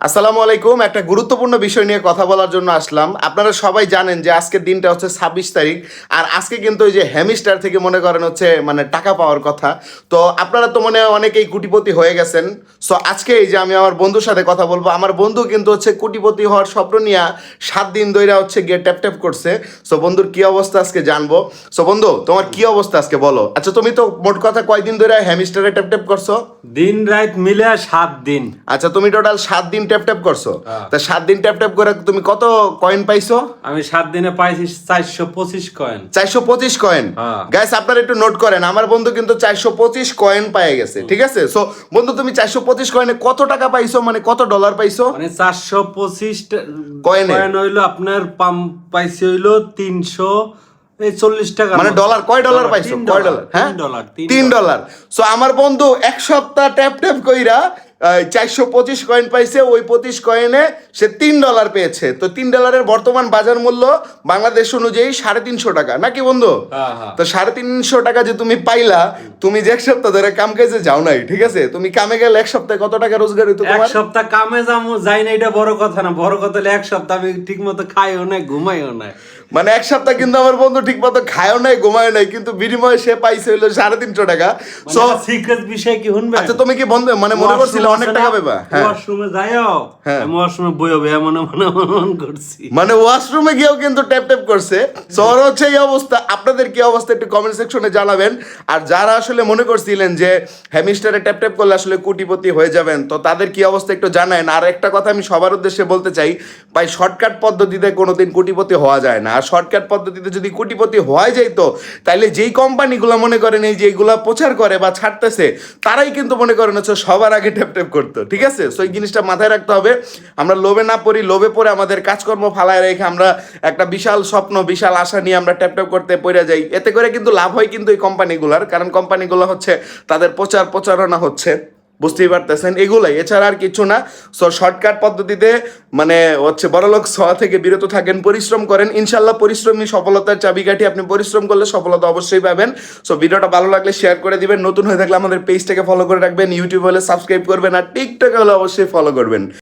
আসসালামু আলাইকুম। একটা গুরুত্বপূর্ণ বিষয় নিয়ে কথা বলার জন্য আসলাম। আপনারা সবাই জানেন যে আজকের দিনটা হচ্ছে ছাব্বিশ তারিখ আর আজকে কিন্তু ওই যে হ্যামিস্টার থেকে মনে করেন হচ্ছে মানে টাকা পাওয়ার কথা। তো আপনারা তো মনে হয় অনেকেই কুটিপতি হয়ে গেছেন। সো আজকে এই যে আমি আমার বন্ধুর সাথে কথা বলব আমার বন্ধু কিন্তু হচ্ছে কুটিপতি হওয়ার স্বপ্ন নিয়ে সাত দিন ধরে হচ্ছে গিয়ে ট্যাপ ট্যাপ করছে। সো বন্ধুর কি অবস্থা আজকে জানব। সো বন্ধু তোমার কি অবস্থা আজকে বলো। আচ্ছা তুমি তো মোট কথা কয়দিন ধরে হ্যামিস্টারে ট্যাপ ট্যাপ করছ? দিন রাত মিলে সাত দিন। আচ্ছা তুমি টোটাল সাত দিন ট্যাপ ট্যাপ করছ? হ্যাঁ। তা সাত দিন ট্যাপ ট্যাপ করে তুমি কত কয়েন পাইছো? আমি সাত দিনে পাইছি চারশো পঁচিশ কয়েন চারশো পঁচিশ কয়েন হ্যাঁ। গাইস আপনারা একটু নোট করেন আমার বন্ধু কিন্তু চারশো পঁচিশ কয়েন পেয়ে গেছে ঠিক আছে? সো বন্ধু তুমি চারশো পঁচিশ কয়েনে কত টাকা পাইছো? মানে কত ডলার পাইছো? মানে চারশো পঁচিশ কয়েনে? কয়েন হইল আপনার পাম পাইছি হইল তিনশো চল্লিশ টাকা। মানে ডলার কয় ডলার পাইছো? কয় ডলার হ্যাঁ? ডলার তিন ডলার সো আমার বন্ধু এক সপ্তাহ ট্যাপ ট্যাপ কইরা চারশো পঁচিশ কয়েন পাইছে ওই পঁচিশ কয়েনে সে তিন ডলার পেয়েছে। তো তিন ডলারের বর্তমান বাজার মূল্য বাংলাদেশ অনুযায়ী সাড়ে তিনশো টাকা নাকি বন্ধু? হ্যাঁ, হ্যাঁ। তো সাড়ে তিনশো টাকা যে তুমি পাইলা তুমি যে এক সপ্তাহ ধরে কাম কাজে যাও নাই ঠিক আছে? তুমি কামে গেলে এক সপ্তাহে কত টাকা রোজগার হইতো এক সপ্তাহ কামে যাব যাই না এটা বড় কথা না। বড় কথা হলে এক সপ্তাহ আমি ঠিক মতো খাইও না ঘুমাইও না মানে এক সপ্তাহ কিন্তু আমার বন্ধু ঠিক মতো খায়ও নাই ঘুমায় নাই কিন্তু বিনিময়ে সে পাইছে হইল সাড়ে তিনশো টাকা। সো সিক্রেট বিষয় কি শুনবে আচ্ছা তুমি কি বন্ধু মানে মনে করছিলে অনেক টাকা পাবা হ্যাঁ। ওয়াশরুমে যাইও হ্যাঁ। আমি ওয়াশরুমে বইও মনে মনে মনে করছি। মানে ওয়াশরুমে গিয়েও কিন্তু ট্যাপ ট্যাপ করছে। ওর হচ্ছে এই অবস্থা। আপনাদের কি অবস্থা একটু কমেন্ট সেকশনে জানাবেন। আর যারা আসলে মনে করছিলেন যে হ্যামিস্টারে ট্যাপ ট্যাপ করলে আসলে কোটিপতি হয়ে যাবেন তো তাদের কি অবস্থা একটু জানায়েন। আর একটা কথা আমি সবার উদ্দেশ্যে বলতে চাই ভাই শর্টকাট পদ্ধতিতে কোনোদিন কোটিপতি হওয়া যায় না। আর শর্টকাট পদ্ধতিতে যদি কোটিপতি হওয়া যাইতো তাহলে যেই কোম্পানিগুলো মনে করেন এই যে এইগুলা প্রচার করে বা ছাড়তেছে, তারাই কিন্তু মনে করেন হচ্ছে সবার আগে ট্যাপ ট্যাপ করতো, ঠিক আছে? সো এই জিনিসটা মাথায় রাখতে হবে। আমরা লোভে না পড়ি, লোভে পড়ে আমাদের কাজকর্ম ফালায় রেখে আমরা একটা বিশাল স্বপ্ন, বিশাল আশা নিয়ে আমরা ট্যাপ ট্যাপ করতে পড়ে যাই। এতে করে কিন্তু লাভ হয় কিন্তু এই কোম্পানিগুলোর, কারণ কোম্পানিগুলো হচ্ছে তাদের প্রচার প্রচারণা হচ্ছে। বুঝতেই পারতেছেন, এগুলাই। এছাড়া আর কিছু না। সো শর্টকাট পদ্ধতিতে মানে হচ্ছে বড়লোক সহ থেকে বিরত থাকেন, পরিশ্রম করেন। ইনশাল্লাহ পরিশ্রমই সফলতার চাবিকাঠি আপনি পরিশ্রম করলে সফলতা অবশ্যই পাবেন। সো ভিডিওটা ভালো লাগলে শেয়ার করে দিবেন। নতুন হয়ে থাকলে আমাদের পেজটাকে ফলো করে রাখবেন। ইউটিউব হলে সাবস্ক্রাইব করবেন। আর টিকটকে হলে অবশ্যই ফলো করবেন।